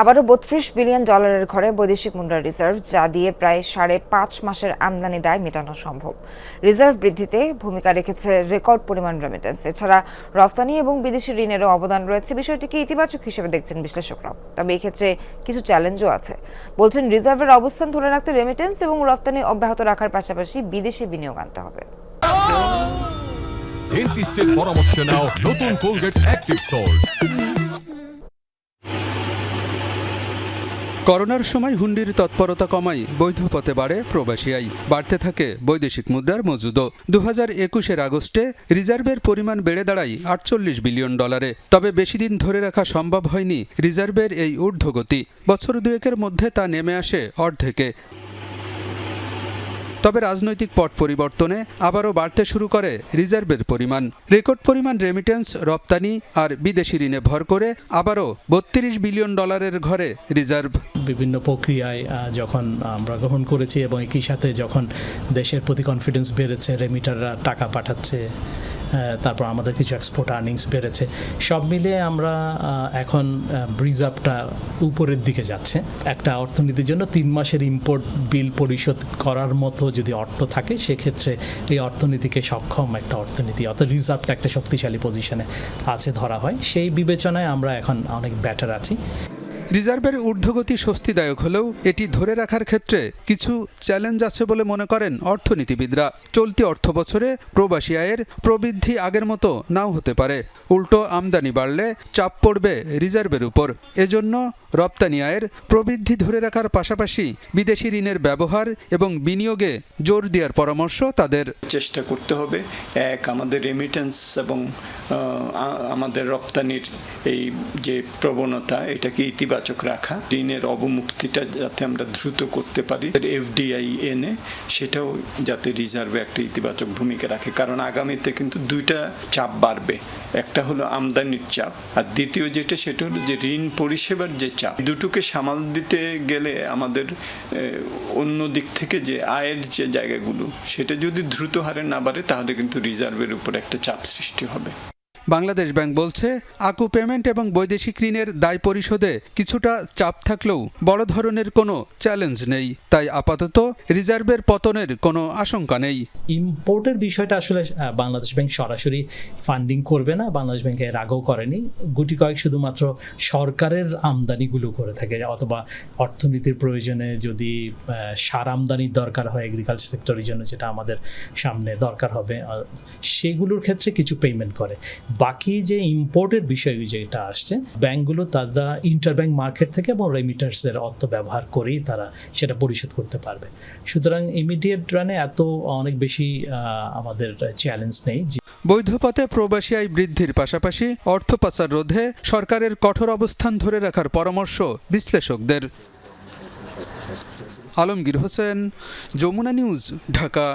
আবারও বত্রিশ বিলিয়ন ডলারের ঘরে বৈদেশিক মুদ্রা রিজার্ভ, যা দিয়ে প্রায় সাড়ে পাঁচ মাসের আমদানি দায় মেটানো সম্ভব। রিজার্ভ বৃদ্ধিতে ভূমিকা রেখেছে রেকর্ড পরিমাণ রেমিটেন্স এছাড়া রফতানি এবং বিদেশি ঋণেরও অবদান রয়েছে। বিষয়টিকে ইতিবাচক হিসেবে দেখছেন বিশ্লেষকরা তবে এক্ষেত্রে কিছু চ্যালেঞ্জও আছে। বলছেন, রিজার্ভের অবস্থান ধরে রাখতে রেমিটেন্স এবং রফতানি অব্যাহত রাখার পাশাপাশি বিদেশে বিনিয়োগ আনতে হবে। ডেন্টিস্টের পরামর্শ নাও নতুন কোলগেট অ্যাক্টিভ সল্ট করোনার সময় হুন্ডির তৎপরতা কমাই বৈধ পথে বাড়ে প্রবাসী আয়। বাড়তে থাকে বৈদেশিক মুদ্রার মজুদও। দু হাজার একুশের আগস্টে রিজার্ভের পরিমাণ বেড়ে দাঁড়ায় আটচল্লিশ বিলিয়ন ডলারে। তবে বেশি দিন ধরে রাখা সম্ভব হয়নি রিজার্ভের এই ঊর্ধ্বগতি। বছর দুয়েকের মধ্যে তা নেমে আসে অর্ধেকে। তবে রাজনৈতিক পট পরিবর্তনে আবারও বাড়তে শুরু করে রিজার্ভের পরিমাণ। রেকর্ড পরিমাণ রেমিটেন্স রপ্তানি আর বিদেশি ঋণে ভর করে আবারও বত্রিশ বিলিয়ন ডলারের ঘরে রিজার্ভ। বিভিন্ন প্রক্রিয়ায় যখন আমরা গ্রহণ করেছি এবং একই সাথে যখন দেশের প্রতি কনফিডেন্স বেড়েছে রেমিটাররা টাকা পাঠাচ্ছে তারপর আমাদের কিছু এক্সপোর্ট আর্নিংস বেড়েছে, সব মিলিয়ে আমরা এখন রিজার্ভটা উপরের দিকে যাচ্ছে। একটা অর্থনীতির জন্য তিন মাসের ইম্পোর্ট বিল পরিশোধ করার মতো যদি অর্থ থাকে, সেক্ষেত্রে এই অর্থনীতিকে সক্ষম একটা অর্থনীতি, অর্থাৎ রিজার্ভটা একটা শক্তিশালী পজিশনে আছে ধরা হয়। সেই বিবেচনায় আমরা এখন অনেক ব্যাটার আছি। রিজার্ভের ঊর্ধ্বগতি স্বস্তিদায়ক হলেও এটি ধরে রাখার ক্ষেত্রে কিছু চ্যালেঞ্জ আছে বলে মনে করেন অর্থনীতিবিদরা। চলতি অর্থ বছরে প্রবাসী আয়ের প্রবৃদ্ধি আগের মতো নাও হতে পারে। উল্টো আমদানি বাড়লে চাপ পড়বে রিজার্ভের উপর। এজন্য রপ্তানি আয়ের প্রবৃদ্ধি ধরে রাখার পাশাপাশি বিদেশি ঋণের ব্যবহার এবং বিনিয়োগে জোর দেওয়ার পরামর্শ তাদের। চেষ্টা করতে হবে। এক, আমাদের রেমিটেন্স এবং আমাদের রপ্তানির এই যে প্রবণতা এটাকে ইতিবাচক রাখা। ঋণের অবমুক্তিটা যাতে আমরা দ্রুত করতে পারি এফডিআই এনে সেটাও যাতে রিজার্ভে একটা ইতিবাচক ভূমিকা রাখে। কারণ আগামীতে কিন্তু দুইটা চাপ বাড়বে। একটা হলো আমদানির চাপ, আর দ্বিতীয় যেটা সেটা হলো যে ঋণ পরিষেবার যে চাপ। দুটোকে সামাল দিতে গেলে আমাদের অন্য দিক থেকে যে আয়ের যে জায়গাগুলো, সেটা যদি দ্রুত হারে না বাড়ে, তাহলে কিন্তু রিজার্ভের উপর একটা চাপ সৃষ্টি হবে। বাংলাদেশ ব্যাংক বলছে, আকু পেমেন্ট এবং বৈদেশিক ঋণের দায় পরিশোধে কিছুটা চাপ থাকলেও বড় ধরনের কোনো চ্যালেঞ্জ নেই। তাই আপাতত রিজার্ভের পতনের কোনো আশঙ্কা নেই। ইম্পোর্টের বিষয়টা আসলে বাংলাদেশ ব্যাংক সরাসরি ফান্ডিং করবে না। বাংলাদেশ ব্যাংক এর আগেও করেনি। গুটি কয়েক শুধুমাত্র সরকারের আমদানিগুলো করে থাকে, অথবা অর্থনীতির প্রয়োজনে যদি সার আমদানির দরকার হয় এগ্রিকালচার সেক্টরের জন্য, যেটা আমাদের সামনে দরকার হবে সেগুলোর ক্ষেত্রে কিছু পেমেন্ট করে। বাকি যে ইম্পোর্টের বিষয় যেটা আসছে, ব্যাংকগুলো তারা ইন্টার ইন্টারব্যাংক মার্কেট থেকে এবং রেমিটার্সের অর্থ ব্যবহার করেই তারা সেটা পরিশোধ করতে পারবে। সুতরাং ইমিডিয়েট রানে এত অনেক বেশি আমাদের চ্যালেঞ্জ নেই বৈধ পথে প্রবাসী আয় বৃদ্ধির পাশাপাশি অর্থ পাচার রোধে সরকারের কঠোর অবস্থান ধরে রাখার পরামর্শ বিশ্লেষকদের। আলমগীর হোসেন, যমুনা নিউজ, ঢাকা।